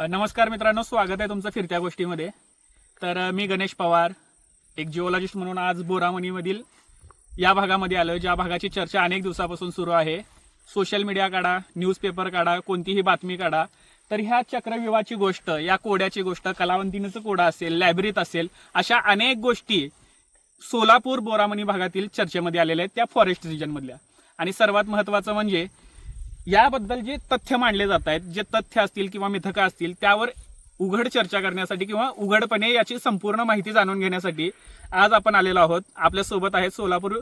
नमस्कार मित्रांनो स्वागत आहे तुमचं फिरत्या गोष्टीमध्ये. तर मी गणेश पवार एक जिओलॉजिस्ट म्हणून आज बोरामणीमधील या भागामध्ये आलो ज्या भागाची चर्चा अनेक दिवसापासून सुरू आहे. सोशल मीडिया काढा न्यूजपेपर काढा कोणतीही बातमी काढा. तर ह्या चक्रव्यूहाची गोष्ट या कोड्याची गोष्ट कलावंतीनीचं कोडा असेल लायब्ररीत असेल अशा अनेक गोष्टी सोलापूर बोरामणी भागातील चर्चेमध्ये आलेल्या आहेत त्या फॉरेस्ट रिजनमधल्या आणि सर्वात महत्त्वाचं म्हणजे याबद्दल जे तथ्य मांडले जात आहेत जे तथ्य असतील किंवा मिथकं असतील त्यावर उघड चर्चा करण्यासाठी किंवा उघडपणे याची संपूर्ण माहिती जाणून घेण्यासाठी आज आपण आलेलो आहोत. आपल्यासोबत आहेत सोलापूर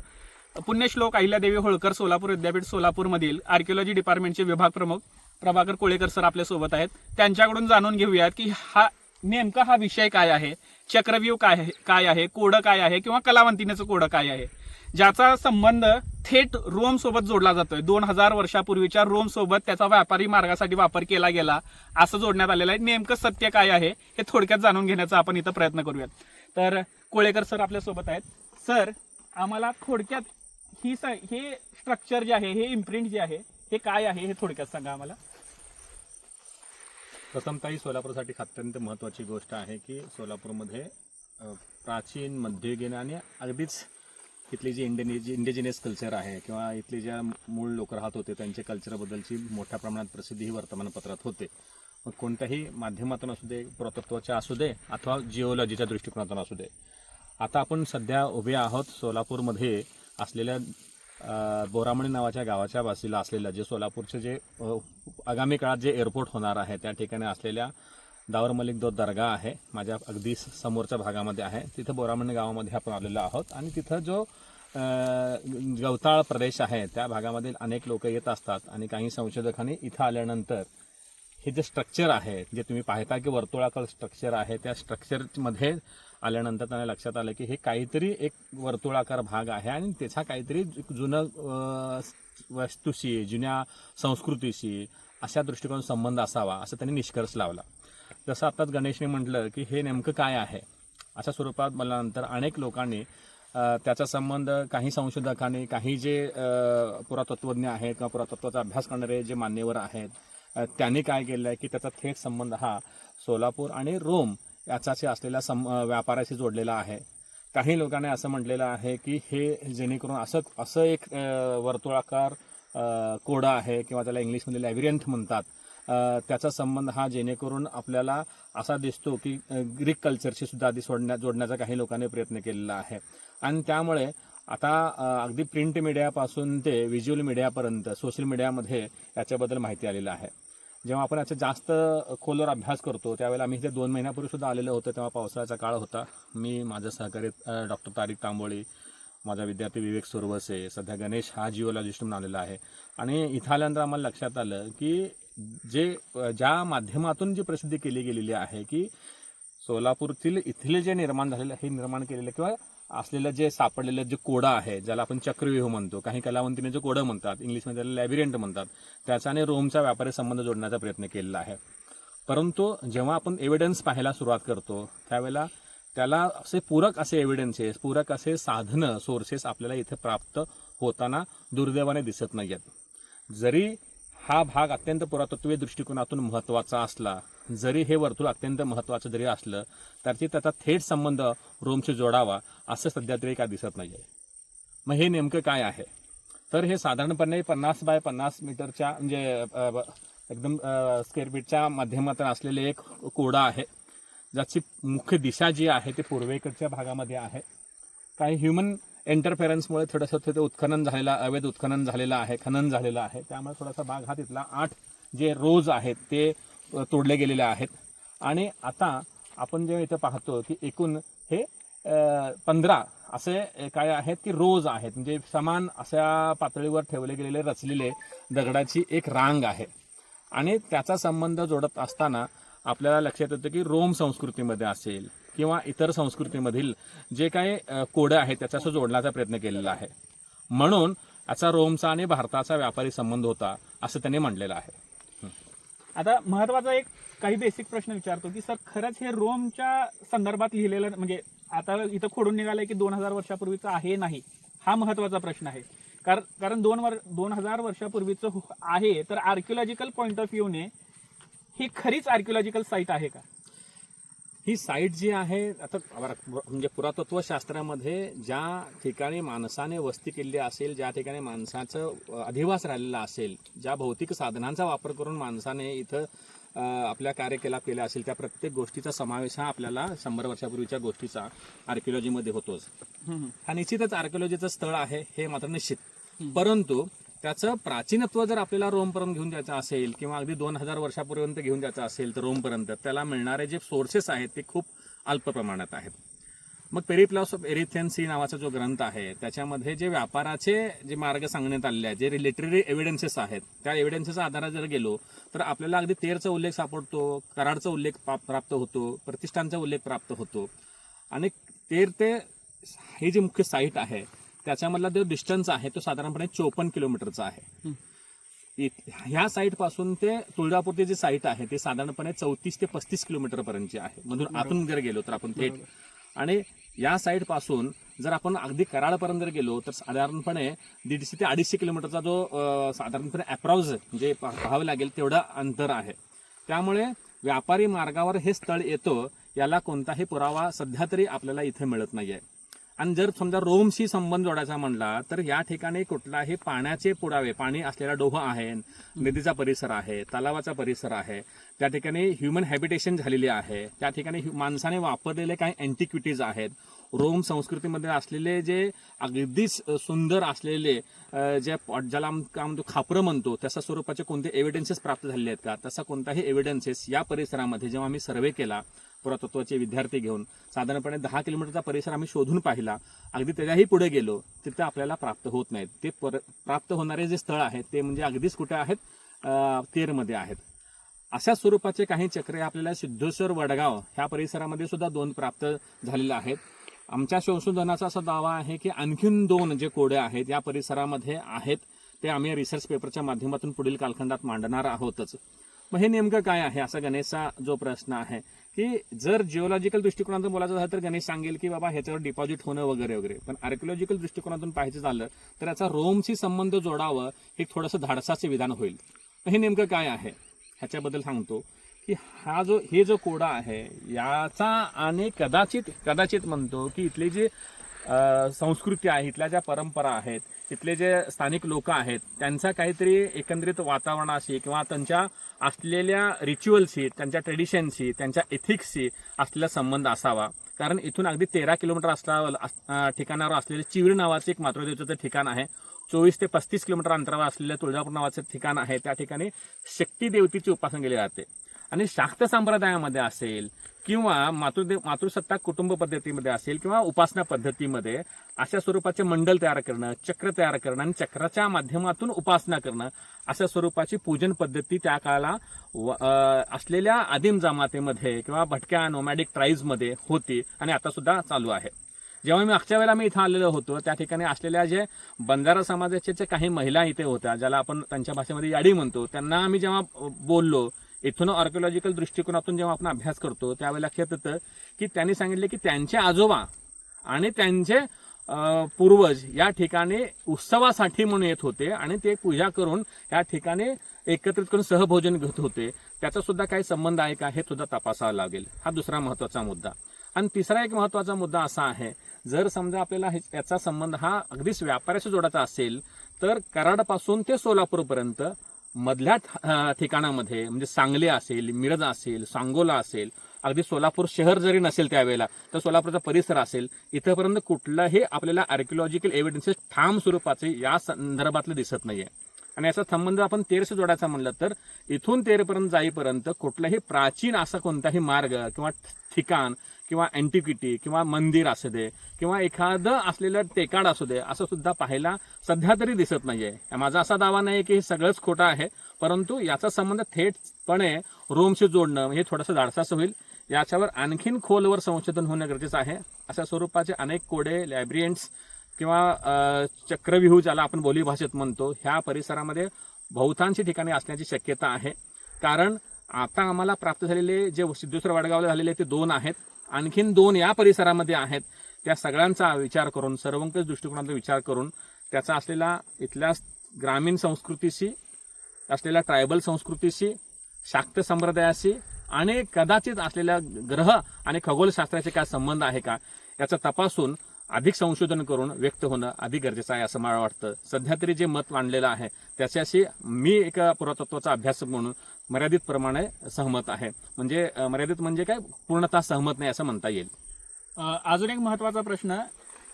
पुण्यश्लोक अहिल्यादेवी होळकर सोलापूर विद्यापीठ सोलापूरमधील आर्किओलॉजी डिपार्टमेंटचे विभाग प्रमुख प्रभाकर कोळेकर सर आपल्यासोबत आहेत. त्यांच्याकडून जाणून घेऊयात की हा नेमका हा विषय काय आहे चक्रव्यूह काय आहे काय आहे कोडं काय आहे किंवा कलावंतीनेचं कोडं काय आहे? ज्याचा संबंध थेट रोम सोबत जोडला जातोय. दोन हजार वर्षापूर्वीच्या रोम सोबत त्याचा व्यापारी मार्गासाठी वापर केला गेला असं जोडण्यात आलेलं आहे. नेमकं सत्य काय आहे हे थोडक्यात जाणून घेण्याचा आपण इथं प्रयत्न करूयात. तर कोळेकर सर आपल्यासोबत आहेत. सर आम्हाला थोडक्यात ही स हे स्ट्रक्चर जे आहे हे इम्प्रिंट जे आहे हे काय आहे हे थोडक्यात सांगा आम्हाला. प्रथमतः ही सोलापूरसाठी अत्यंत महत्त्वाची गोष्ट आहे की सोलापूरमध्ये प्राचीन मध्ययुगीन आणि अगदीच इथली जी इंडियन इंडिजिनियस कल्चर आहे किंवा इथले ज्या मूळ लोक राहत होते त्यांच्या कल्चरबद्दलची मोठ्या प्रमाणात प्रसिद्धी ही वर्तमानपत्रात होते. मग कोणत्याही माध्यमातून असू दे पुरातत्वाच्या असू दे अथवा जिओलॉजीच्या दृष्टिकोनातून असू दे. आता आपण सध्या उभे आहोत सोलापूरमध्ये असलेल्या बोरामणी नावाच्या गावाच्या वासीला असलेलं जे सोलापूरचे जे आगामी काळात जे एअरपोर्ट होणार आहे त्या ठिकाणी असलेल्या दावर मलिक दो दर्गा आहे. माझ्या अगदी समोरच्या भागामध्ये आहे. तिथं बोरामण गावामध्ये आपण आलेलो आहोत. आणि तिथं जो गवताळ प्रदेश आहे त्या भागामधील अनेक लोक येत असतात. आणि काही संशोधकांनी इथं आल्यानंतर हे जे स्ट्रक्चर आहे जे तुम्ही पाहता की वर्तुळाकार स्ट्रक्चर आहे त्या स्ट्रक्चरमध्ये आल्यानंतर त्यांना लक्षात आलं की हे काहीतरी एक वर्तुळाकार भाग आहे. आणि त्याचा काहीतरी जुनं वस्तूशी जुन्या संस्कृतीशी अशा दृष्टिकोन संबंध असावा असं त्यांनी निष्कर्ष लावला. जसं आत्ताच गणेशने म्हटलं की हे नेमकं काय आहे? अशा स्वरूपात म्हणल्यानंतर अनेक लोकांनी त्याचा संबंध काही संशोधकांनी काही जे पुरातत्वज्ञ आहेत किंवा पुरातत्वाचा अभ्यास करणारे जे मान्यवर आहेत त्यांनी काय केलं आहे की त्याचा थेट संबंध हा सोलापूर आणि रोम याच्याशी असलेल्या सं व्यापाराशी जोडलेला आहे. काही लोकांनी असं म्हटलेलं आहे की हे जेणेकरून असं असं एक वर्तुळाकार कोडं कोडा आहे किंवा त्याला इंग्लिशमध्ये लॅव्हिरियंथ म्हणतात. त्याचा संबंध हा जेणेकरून आपल्याला असा दिसतो की ग्रीक कल्चरशी सुद्धा आधी सोडण्या जोडण्याचा काही लोकांनी प्रयत्न केलेला आहे. आणि त्यामुळे आता अगदी प्रिंट मीडियापासून ते व्हिज्युअल मीडियापर्यंत सोशल मीडियामध्ये याच्याबद्दल माहिती आलेलं आहे. जेव्हा आपण याचा जास्त खोलवर अभ्यास करतो त्यावेळेला आम्ही इथे दोन महिन्यापूर्वी सुद्धा आलेलो होतो तेव्हा पावसाळ्याचा काळ होता. मी माझं सहकारी डॉक्टर तारिक तांबोळी माझा विद्यार्थी विवेक सुरवसे सध्या गणेश हा जिओलॉजिस्ट म्हणून आलेला आहे. आणि इथं आल्यानंतर आम्हाला लक्षात आलं की जे ज्या माध्यमातून जी प्रसिद्धी केली गेलेली आहे की सोलापूरतील इथले जे निर्माण झालेलं हे निर्माण केलेलं किंवा असलेलं जे सापडलेलं जे कोडं आहे ज्याला आपण चक्रव्यूह म्हणतो काही कलावंतीने जे कोडं म्हणतात इंग्लिशमध्ये त्याला लॅबिरियंट म्हणतात त्याचा आणि रोमचा व्यापारी संबंध जोडण्याचा प्रयत्न केलेला आहे. परंतु जेव्हा आपण एव्हिडन्स पाहायला सुरुवात करतो त्यावेळेला त्याला असे पूरक असे एव्हिडन्सेस पूरक असे साधनं सोर्सेस आपल्याला इथे प्राप्त होताना दुर्दैवाने दिसत नाहीयेत. जरी हा भाग अत्यंत पुरातत्वीय दृष्टिकोनातून महत्त्वाचा असला जरी हे वर्तुळ अत्यंत महत्त्वाचं जरी असलं तरी त्याचा थेट संबंध रोमशी जोडावा असं सध्या तरी काय दिसत नाही आहे मग हे नेमकं काय आहे? तर हे साधारणपणे पन्नास बाय पन्नास मीटरच्या म्हणजे एकदम स्क्वेअर फीटच्या माध्यमातून असलेले एक कोडा आहे ज्याची मुख्य दिशा जी आहे ती पूर्वेकडच्या भागामध्ये आहे. काही ह्युमन इंटरफेरन्समुळे थोडंसं तिथे उत्खनन झालेलं अवैध उत्खनन झालेलं आहे खनन झालेलं आहे. त्यामुळे थोडासा भाग हा तिथला आठ जे रोज आहेत ते तोडले गेलेले आहेत. आणि आता आपण जेव्हा इथं पाहतो की एकूण हे पंधरा असे काय आहेत की रोज आहेत. म्हणजे समान अशा पातळीवर ठेवले गेलेले रचलेले दगडाची एक रांग आहे. आणि त्याचा संबंध जोडत असताना आपल्याला लक्षात येतं की रोम संस्कृतीमध्ये असेल किंवा इतर संस्कृतीमधील जे काही कोड कोडं आहेत त्याच्याशी जोडण्याचा प्रयत्न केलेला आहे. म्हणून याचा रोमचा आणि भारताचा व्यापारी संबंध होता असं त्यांनी म्हणलेलं आहे. आता महत्त्वाचा एक काही बेसिक प्रश्न विचारतो की सर खरंच हे रोमच्या संदर्भात लिहिलेलं म्हणजे आता इथं खोडून निघालंय की दोन हजार वर्षापूर्वीचं आहे नाही हा महत्त्वाचा प्रश्न आहे. कारण कारण दोन वर दोन हजार वर्षापूर्वीचं आहे तर आर्क्युलॉजिकल पॉईंट ऑफ व्ह्यूने ही खरीच आर्क्युलॉजिकल साईट आहे का? ही साईट जी आहे आता म्हणजे पुरातत्व शास्त्रामध्ये ज्या ठिकाणी माणसाने वस्ती केली असेल ज्या ठिकाणी माणसाचं अधिवास राहिलेला असेल ज्या भौतिक साधनांचा वापर करून माणसाने इथं आपल्या कार्यकलाप केला असेल त्या प्रत्येक गोष्टीचा समावेश हा आपल्याला शंभर वर्षापूर्वीच्या गोष्टीचा आर्किओलॉजीमध्ये होतोच. हा निश्चितच आर्किओलॉजीचं स्थळ आहे हे मात्र निश्चित. परंतु त्याचं प्राचीनत्व जर आपल्याला रोमपर्यंत घेऊन जायचं असेल किंवा अगदी दोन हजार वर्षापर्यंत घेऊन जायचं असेल तर रोमपर्यंत त्याला मिळणारे जे सोर्सेस आहेत ते खूप अल्प प्रमाणात आहेत. मग पेरिप्लॉस ऑफ एरिथेन सी नावाचा जो ग्रंथ आहे त्याच्यामध्ये जे व्यापाराचे जे मार्ग सांगण्यात आलेले आहेत जे लिटररी एव्हिडन्सेस आहेत त्या एव्हिडन्सेसच्या आधारात जर गेलो तर आपल्याला अगदी तेरचा उल्लेख सापडतो कराडचा उल्लेख पा- प्राप्त होतो प्रतिष्ठानचा उल्लेख प्राप्त होतो. आणि तेर ते ही जी मुख्य साईट आहे त्याच्यामधला जो डिस्टन्स आहे तो साधारणपणे चोपन्न किलोमीटरचा आहे. ह्या साईटपासून ते तुळजापूरची जी साईट आहे ते साधारणपणे चौतीस ते पस्तीस किलोमीटर पर्यंतची आहे. मधून आतून जर गेलो तर आपण थेट. आणि या साईटपासून जर आपण अगदी कराडपर्यंत जर गेलो तर साधारणपणे दीडशे ते अडीचशे किलोमीटरचा जो साधारणपणे अप्रॉक्स म्हणजे पा- पाहावं लागेल तेवढं अंतर आहे. त्यामुळे व्यापारी मार्गावर हे स्थळ येतं याला कोणताही पुरावा सध्या तरी आपल्याला इथे मिळत नाहीये. आणि जर समजा रोमशी संबंध जोडायचा म्हणला तर या ठिकाणी कुठलाही पाण्याचे पुरावे पाणी असलेला डोह आहे नदीचा परिसर आहे तलावाचा परिसर आहे त्या ठिकाणी ह्युमन हॅबिटेशन झालेली आहे त्या ठिकाणी माणसाने वापरलेले काही अँटिक्विटीज आहेत. रोम संस्कृतीमध्ये असलेले जे अगदीच सुंदर असलेले जे ज्याला म्हणतो खापरं म्हणतो तशा स्वरूपाचे कोणते एव्हिडन्सेस प्राप्त झालेले आहेत का? तसा कोणताही एव्हिडन्सेस या परिसरामध्ये जेव्हा आम्ही सर्वे केला पुरातत्वाचे विद्यार्थी घेऊन साधारणपणे दहा किलोमीटरचा परिसर आम्ही शोधून पाहिला. अगदी त्याच्याही पुढे गेलो तिथे आपल्याला प्राप्त होत नाहीत. ते पर- प्राप्त होणारे जे स्थळ आहेत ते म्हणजे अगदीच कुठे आहेत? तेरमध्ये आहेत. अशा स्वरूपाचे काही चक्रे आपल्याला सिद्धेश्वर वडगाव ह्या परिसरामध्ये सुद्धा दोन प्राप्त झालेले आहेत. आमच्या संशोधनाचा असा दावा आहे की आणखीन दोन जे कोडे आहेत या परिसरामध्ये आहेत ते आम्ही रिसर्च पेपरच्या माध्यमातून पुढील कालखंडात मांडणार आहोतच. मग हे नेमकं काय आहे असा गणेशचा जो प्रश्न आहे की जर जिओलॉजिकल दृष्टिकोनातून बोलायचं झालं तर गणेश सांगेल की बाबा ह्याच्यावर डिपॉझिट होणं वगैरे वगैरे. पण आर्किओलॉजिकल दृष्टिकोनातून पाहायचं झालं तर याचा रोमशी संबंध जोडावं हे थोडंसं धाडसाचे विधान होईल. हे नेमकं काय आहे? ह्याच्याबद्दल सांगतो की हा जो हे जो कोडा आहे याचा आणि कदाचित कदाचित म्हणतो की इथली जी संस्कृती आहे इथल्या ज्या परंपरा आहेत इथले जे स्थानिक लोक आहेत त्यांचा काहीतरी एकंदरीत वातावरणाशी किंवा त्यांच्या असलेल्या रिच्युअलशी त्यांच्या ट्रेडिशनशी त्यांच्या एथिक्सशी असलेला संबंध असावा. कारण इथून अगदी तेरा किलोमीटर असला ठिकाणावर असलेले चिवीर नावाचे एक मातृदेवचं ठिकाण आहे. चोवीस ते पस्तीस किलोमीटर अंतरावर असलेल्या तुळजापूर नावाचं ठिकाण आहे. त्या ठिकाणी शक्ती देवतेची उपासना केली जाते. आणि शाक्त संप्रदायामध्ये असेल किंवा मातृदेव मातृसत्ताक कुटुंब पद्धतीमध्ये असेल किंवा उपासना पद्धतीमध्ये अशा स्वरूपाचे मंडल तयार करणं चक्र तयार करणं आणि चक्राच्या माध्यमातून उपासना करणं अशा स्वरूपाची पूजन पद्धती त्या काळाला व- असलेल्या आदिम जमातीमध्ये किंवा भटक्या नोमॅडिक ट्राईब्समध्ये होती आणि आता सुद्धा चालू आहे. जेव्हा मी मागच्या वेळेला मी इथं आलेलो होतो त्या ठिकाणी असलेल्या जे बंजारा समाजाचे जे काही महिला इथे होत्या ज्याला आपण त्यांच्या भाषेमध्ये याडी म्हणतो त्यांना आम्ही जेव्हा बोललो इथून आर्किओलॉजिकल दृष्टिकोनातून जेव्हा आपण अभ्यास करतो त्यावेळेला लक्षात येतं की त्यांनी सांगितले की त्यांचे आजोबा आणि त्यांचे पूर्वज या ठिकाणी उत्सवासाठी म्हणून येत होते आणि ते पूजा करून या ठिकाणी एकत्रित करून सहभोजन घेत होते. त्याचा सुद्धा काही संबंध आहे का हे सुद्धा तपासावं लागेल. हा दुसरा महत्त्वाचा मुद्दा. आणि तिसरा एक महत्त्वाचा मुद्दा असा आहे जर समजा आपल्याला हे- याचा संबंध हा अगदीच व्यापाऱ्याशी जोडायचा असेल तर कराडपासून ते सोलापूरपर्यंत मधल्या ठिकाणामध्ये म्हणजे सांगली असेल मिरज असेल सांगोला असेल अगदी सोलापूर शहर जरी नसेल त्यावेळेला तर सोलापूरचा परिसर असेल इथंपर्यंत कुठलाही आपल्याला आर्किओलॉजिकल एव्हिडन्सेस ठाम स्वरूपाचे या संदर्भातलं दिसत नाहीये. आणि याचा संबंध आपण तेरशी जोडायचा म्हणलं तर इथून तेरपर्यंत जाईपर्यंत कुठलाही प्राचीन असा कोणताही मार्ग किंवा ठिकाण किंवा अँटिक्विटी किंवा मंदिर असू दे किंवा एखादं असलेलं टेकाड असू दे असं सुद्धा पाहायला सध्या तरी दिसत नाहीये. माझा असा दावा नाही की हे सगळंच खोटं आहे परंतु याचा संबंध थेटपणे रोमशी जोडणं हे थोडंसं धाडसाचं होईल. याच्यावर आणखीन खोलवर संशोधन होणं गरजेचं आहे. अशा स्वरूपाचे अनेक कोडे लॅब्रियंट्स किंवा चक्रव्यूह ज्याला आपण बोली भाषेत म्हणतो ह्या परिसरामध्ये बहुतांशी ठिकाणी असण्याची शक्यता आहे. कारण आता आम्हाला प्राप्त झालेले जे सिद्धेश्वर वडगावला झालेले ते दोन आहेत. आणखीन दोन या परिसरामध्ये आहेत. त्या सगळ्यांचा विचार करून सर्वंकष दृष्टिकोनाचा विचार करून त्याचा असलेला इथल्या ग्रामीण संस्कृतीशी असलेल्या ट्रायबल संस्कृतीशी शाक्त संप्रदायाशी आणि कदाचित असलेल्या ग्रह आणि खगोलशास्त्राचे काय संबंध आहे का याचा तपासून अधिक संशोधन करून व्यक्त होणं अधिक गरजेचं आहे असं मला वाटतं. सध्या तरी जे मत मांडलेलं आहे त्याच्याशी मी एक पुरातत्वाचा अभ्यास म्हणून मर्यादित प्रमाणे सहमत आहे. म्हणजे मर्यादित म्हणजे काय? पूर्णतः सहमत नाही असं म्हणता येईल. अजून एक महत्त्वाचा प्रश्न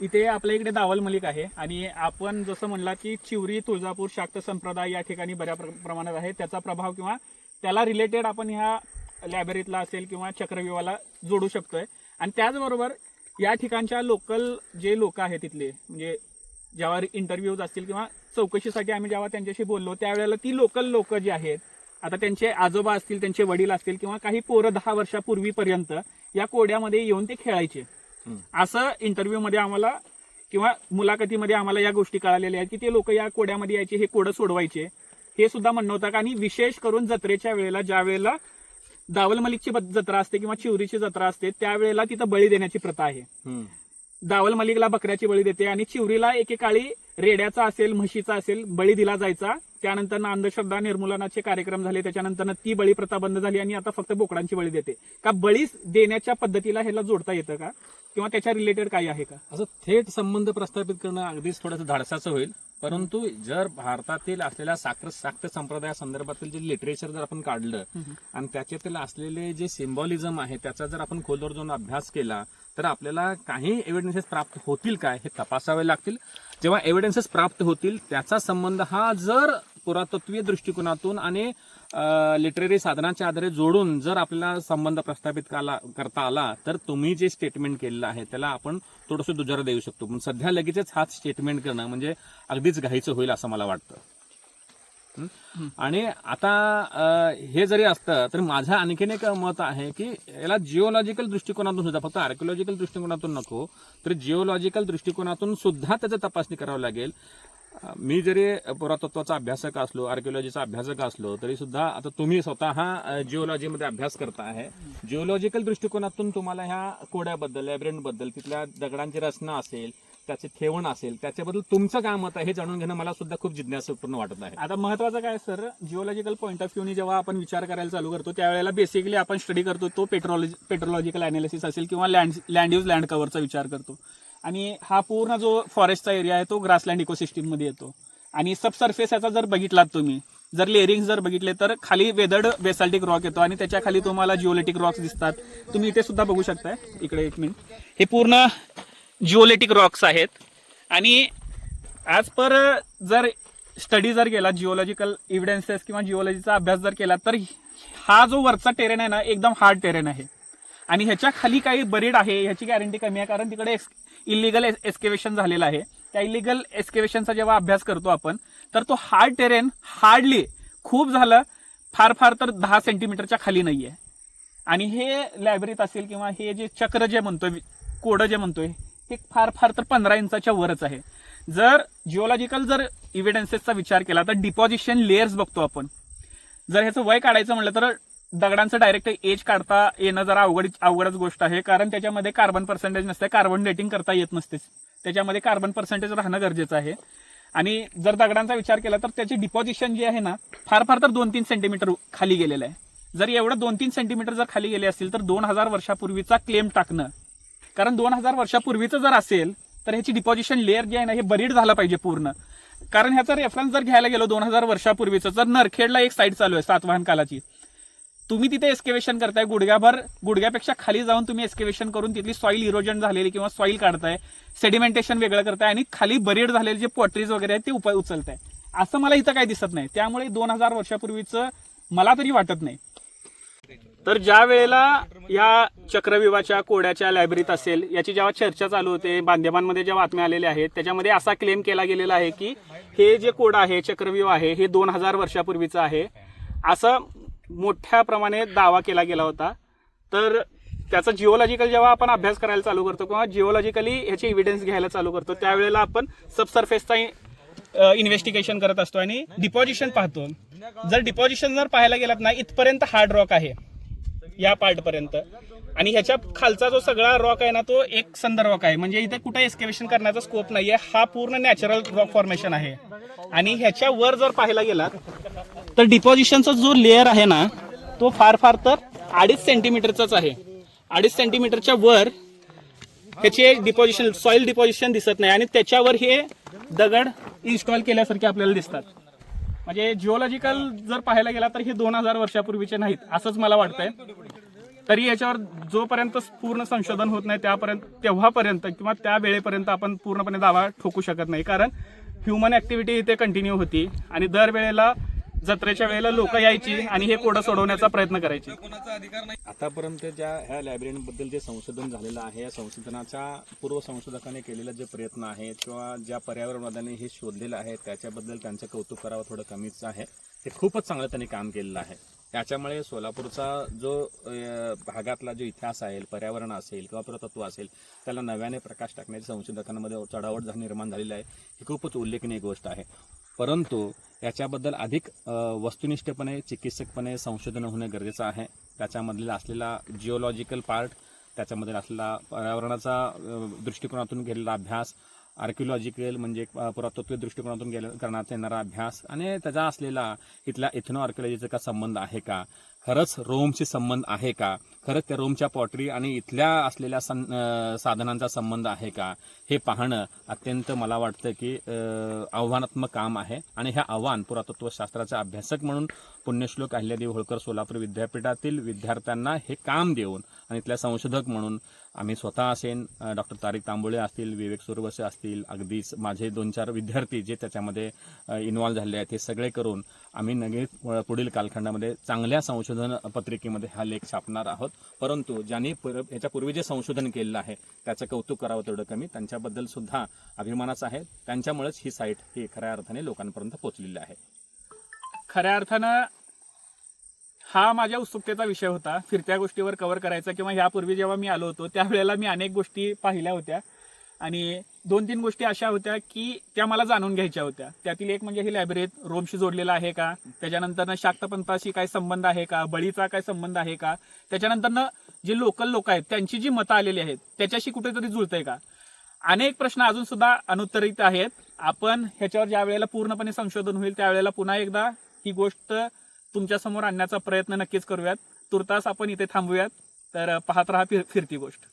इथे आपल्या इकडे दावल मलिक आहे आणि आपण जसं म्हणला की चिवरी तुळजापूर शाक्त संप्रदाय या ठिकाणी बऱ्या प्र- प्रमाणात आहे. त्याचा प्रभाव किंवा त्याला रिलेटेड आपण ह्या लायब्ररीतला असेल किंवा चक्रव्यूहाला जोडू शकतोय. आणि त्याचबरोबर या ठिकाणच्या लोकल जे लोक आहेत तिथले म्हणजे जेव्हा इंटरव्ह्यूज असतील किंवा चौकशीसाठी आम्ही जेव्हा त्यांच्याशी बोललो त्यावेळेला ती लोकल लोक जी आहेत आता त्यांचे आजोबा असतील त्यांचे वडील असतील किंवा काही पोरं दहा वर्षापूर्वीपर्यंत या कोड्यामध्ये येऊन ते खेळायचे. असं इंटरव्ह्यू मध्ये आम्हाला किंवा मुलाखतीमध्ये आम्हाला या गोष्टी कळालेल्या आहेत की ते लोक या कोड्यामध्ये यायचे हे कोडं सोडवायचे. हे सुद्धा म्हणणं होतं आणि विशेष करून जत्रेच्या वेळेला ज्या वेळेला दावलमलिकची जत्रा असते किंवा चिवरीची जत्रा असते त्यावेळेला तिथं बळी देण्याची प्रथा आहे. दावल मलिकला बकऱ्याची बळी देते आणि चिवरीला एकेकाळी रेड्याचा असेल म्हशीचा असेल बळी दिला जायचा. त्यानंतर अंधश्रद्धा निर्मूलनाचे कार्यक्रम झाले. त्याच्यानंतर ती बळी प्रथा बंद झाली आणि आता फक्त बोकडांची बळी देते. का बळी देण्याच्या पद्धतीला ह्याला जोडता येतं का? किंवा त्याच्या रिलेटेड काही आहे का? असं थेट संबंध प्रस्थापित करणं अगदीच थोडंसं धाडसाचं होईल. परंतु जर भारतातील असलेल्या साखर साक्त संप्रदाया संदर्भातील जे लिटरेचर जर आपण काढलं आणि त्याच्यातील असलेले जे सिम्बॉलिझम आहे त्याचा जर आपण खोलवर जाऊन अभ्यास केला तर आपल्याला काही एव्हिडन्सेस प्राप्त होतील काय हे तपासावे लागतील. जेव्हा एव्हिडन्सेस प्राप्त होतील त्याचा संबंध हा जर पुरातत्वीय दृष्टिकोनातून आणि लिटररी साधनाच्या आधारे जोडून जर आपल्याला संबंध प्रस्थापित काला- करता आला तर तुम्ही जे स्टेटमेंट केलेलं आहे त्याला आपण थोडंसं दुजारा देऊ शकतो. पण सध्या लगेचच हाच स्टेटमेंट करणं म्हणजे अगदीच घाईचं होईल असं मला वाटतं. आणि आता हे जरी असतं तर माझं आणखीन एक मत आहे की याला जिओलॉजिकल दृष्टिकोनातून सुद्धा फक्त आर्किओलॉजिकल दृष्टिकोनातून नको तर जिओलॉजिकल दृष्टिकोनातून सुद्धा त्याची तपासणी करावी लागेल. मी जरी पुरातत्वाचा अभ्यासक असलो आर्किओलॉजीचा अभ्यासक असलो तरी सुद्धा आता तुम्ही स्वतः जिओलॉजीमध्ये अभ्यास करता आहे. जिओलॉजिकल दृष्टिकोनातून तुम्हाला ह्या कोड्याबद्दल लॅब्रेंटबद्दल तिथल्या दगडांची रचना असेल त्याचे ठेवण असेल त्याच्याबद्दल तुमचं काय मत आहे हे जाणून घेणं मला सुद्धा खूप जिज्ञासापूर्ण वाटत आहे आता महत्वाचं काय सर जिओलॉजिकल पॉईंट ऑफ व्ह्यूनी जेव्हा आपण विचार करायला चालू करतो त्यावेळेला बेसिकली आपण स्टडी करतो तो पेट्रोलॉजी पेट्रोलॉजिकल अनालिसिस असेल किंवा लँड लँड यूज लँड कव्हरचा विचार करतो. आणि हा पूर्ण जो फॉरेस्टचा एरिया आहे तो ग्रासलँड इकोसिस्टीममध्ये येतो. आणि सबसर्फेस याचा जर बघितलात तुम्ही जर लेअरिंग जर बघितले तर खाली वेदर्ड बेसाल्टिक रॉक येतो आणि त्याच्याखाली तुम्हाला जिओलेटिक रॉक्स दिसतात. तुम्ही इथे सुद्धा बघू शकताय. इकडे एक मिनिट हे पूर्ण जिओलेटिक रॉक्स आहेत. आणि ॲज पर जर स्टडी जर केला जिओलॉजिकल इव्हिडन्सेस किंवा जिओलॉजीचा अभ्यास जर केला तर हा जो वरचा टेरेन आहे ना एकदम हार्ड टेरेन आहे. आणि ह्याच्या खाली काही बरीड आहे ह्याची गॅरंटी कमी आहे कारण तिकडे इलिगल एस्केवेशन झालेलं आहे. त्या इलिगल एस्केवेशनचा जेव्हा अभ्यास करतो आपण तर तो हार्ड टेरेन हार्डली खूप झालं फार फार तर दहा सेंटीमीटरच्या खाली नाही आहे आणि हे लायब्ररीत असेल किंवा हे जे चक्र जे म्हणतोय कोडं जे म्हणतोय हे फार फार तर पंधरा इंचाच्या वरच आहे. जर जिओलॉजिकल जर इव्हिडन्सेसचा विचार केला तर डिपॉझिशन लेयर्स बघतो आपण. जर ह्याचं वय काढायचं म्हटलं तर दगडांचं डायरेक्ट एज काढता येणं जरा अवघड अवघडच गोष्ट आहे. कारण त्याच्यामध्ये कार्बन पर्सेंटेज नसते कार्बन डेटिंग करता येत नसतेच त्याच्यामध्ये कार्बन पर्सेंटेज राहणं गरजेचं आहे. आणि जर दगडांचा विचार केला तर त्याची डिपॉझिशन जी आहे ना फार फार तर दोन तीन सेंटीमीटर खाली गेलेलं आहे. जर एवढं दोन तीन सेंटीमीटर जर खाली गेले असतील तर दोन हजार वर्षापूर्वीचा क्लेम टाकणं कारण दोन हजार वर्षापूर्वीचं जर असेल तर ह्याची डिपॉझिशन लेअर जे आहे ना हे बरीड झालं पाहिजे पूर्ण. कारण ह्याचा रेफरन्स जर घ्यायला गेलो दोन हजार वर्षापूर्वीचं जर नरखेडला एक साईड चालू आहे सातवाहन कालाची. तुम्ही तिथे एस्केवेशन करताय गुडघ्याभर गुडघ्यापेक्षा खाली जाऊन तुम्ही एस्केवेशन करून तिथली सॉईल इरोजन झालेली किंवा सॉईल काढताय सेडिमेंटेशन वेगळं करताय आणि खाली बरीड झालेले जे पॉटरीज वगैरे आहेत ते उपाय उचलताय. असं मला इथं काही दिसत नाही. त्यामुळे दोन हजार वर्षापूर्वीचं मला तरी वाटत नाही. तर ज्या वेळेला या चक्रव्यूहाच्या कोड्याच्या लायब्ररीत असेल याची जेव्हा चर्चा चालू होते बांधवांमध्ये ज्या बातम्या आलेल्या आहेत त्याच्यामध्ये असा क्लेम केला गेलेला आहे की हे जे कोड आहे चक्रव्यूह आहे हे दोन हजार वर्षापूर्वीचं आहे. असं मोठ्या प्रमाणे दावा केला गेला होता. तर त्याचा जिओलॉजिकल जेव्हा आपण अभ्यास करायला चालू करतो किंवा जिओलॉजिकली ह्याचे इव्हिडन्स घ्यायला चालू करतो त्यावेळेला आपण सबसर्फेसचा इन्व्हेस्टिगेशन करत असतो आणि डिपॉझिशन पाहतो. जर डिपॉझिशन जर पाहायला गेलात ना इथपर्यंत हार्ड रॉक आहे. या पार्ट पर्यंत आणि ह्याच्या खालचा जो सगळा रॉक आहे ना तो एक संद रॉक आहे. म्हणजे इथे कुठे एस्केवेशन करण्याचा स्कोप नाहीये. हा पूर्ण नॅचरल रॉक फॉर्मेशन आहे. आणि ह्याच्या वर जर पाहायला गेला तर डिपॉझिशनचा जो लेअर आहे ना तो फार फार तर अडीच सेंटीमीटरचाच आहे. अडीच सेंटीमीटरच्या वर ह्याचे डिपॉझिशन सॉइल डिपॉझिशन दिसत नाही. आणि त्याच्यावर हे दगड इन्स्टॉल केल्यासारखे आपल्याला दिसतात. म्हणजे जिओलॉजिकल जर पाहायला गेला तर हे दोन हजार वर्षापूर्वीचे नाहीत असंच मला वाटतंय. तरी याच्यावर जोपर्यंत पूर्ण संशोधन होत नाही त्यापर्यंत तेव्हापर्यंत किंवा त्या वेळेपर्यंत आपण पूर्णपणे दावा ठोकू शकत नाही. कारण ह्युमन ऍक्टिव्हिटी इथे कंटिन्यू होती आणि दरवेळेला जत्रेच्या वेळेला लोक यायची आणि हे कोडं सोडवण्याचा प्रयत्न करायची. आतापर्यंत ज्या ह्या लायब्ररीबद्दल जे संशोधन झालेलं आहे या संशोधनाच्या पूर्व संशोधकाने केलेला जे प्रयत्न आहेत किंवा ज्या पर्यावरणवादाने हे शोधलेलं आहे त्याच्याबद्दल त्यांचं कौतुक करावं थोडं कमीच आहे. ते खूपच चांगलं त्यांनी काम केलेलं आहे. त्याच्यामुळे सोलापूरचा जो भागातला जो इतिहास आहे पर्यावरण असेल किंवा पुरातत्व असेल त्याला नव्याने प्रकाश टाकण्याची संशोधकांमध्ये चढावट झा- निर्माण झालेली आहे. ही खूपच उल्लेखनीय गोष्ट आहे. परंतु याच्याबद्दल अधिक वस्तुनिष्ठपणे चिकित्सकपणे संशोधन होणे गरजेचं आहे. त्याच्यामधील असलेला जिओलॉजिकल पार्ट त्याच्यामध्ये असलेला पर्यावरणाचा दृष्टिकोनातून केलेला अभ्यास आर्किओलॉजिकल म्हणजे अ, पुरातत्व दृष्टिकोनातून गेले करण्यात येणारा अभ्यास आणि त्याचा असलेला इथल्या इथनो आर्किओलॉजीचा का संबंध आहे का? खरंच रोमशी संबंध आहे का? खरंच त्या रोमच्या पॉटरी आणि इथल्या असलेल्या सं साधनांचा संबंध आहे का? हे पाहणं अत्यंत मला वाटतं की आव्हानात्मक काम आहे. आणि हे आव्हान पुरातत्वशास्त्राचा अभ्यासक म्हणून पुण्यश्लोक अहिल्यादेवी होळकर सोलापूर विद्यापीठातील विद्यार्थ्यांना हे काम देऊन आणि इथल्या संशोधक म्हणून आम्ही स्वतः असेन डॉक्टर तारिक तांबोळे असतील विवेक सुरवसे असतील अगदीच माझे दोन चार विद्यार्थी जे त्याच्यामध्ये इन्व्हॉल्व्ह झाले आहेत हे सगळे करून आम्ही नगेच पुढील कालखंडामध्ये चांगल्या संशोधन पत्रिकेमध्ये हा लेख छापणार आहोत. परंतु ज्यांनी पर- याच्यापूर्वी जे संशोधन केलेलं आहे त्याचं कौतुक करावं तेवढं कमी. त्यांच्याबद्दल सुद्धा अभिमानाचं आहे. त्यांच्यामुळेच ही साईट ही खऱ्या अर्थाने लोकांपर्यंत पोचलेली आहे. खऱ्या अर्थानं हा माझ्या उत्सुकतेचा विषय होता. फिरत्या गोष्टीवर कव्हर करायचा किंवा ह्यापूर्वी जेव्हा मी आलो होतो त्यावेळेला मी अनेक गोष्टी पाहिल्या होत्या. आणि दोन तीन गोष्टी अशा होत्या की त्या मला जाणून घ्यायच्या होत्या. त्यातील एक म्हणजे ही लायब्ररीत रोमशी जोडलेला आहे का? त्याच्यानंतर शाक्तपंथाशी काय संबंध आहे का? बळीचा काय संबंध आहे का? त्याच्यानंतर जे लोकल लोक आहेत त्यांची जी मतं आलेली आहेत त्याच्याशी कुठेतरी जुळतंय का? अनेक प्रश्न अजून सुद्धा अनुत्तरित आहेत. आपण ह्याच्यावर ज्या वेळेला पूर्णपणे संशोधन होईल त्यावेळेला पुन्हा एकदा ही गोष्ट तुमच्यासमोर आणण्याचा प्रयत्न नक्कीच करूयात. तुर्तास आपण इथे थांबूयात. तर पाहत राहा फिर- फिरती गोष्ट.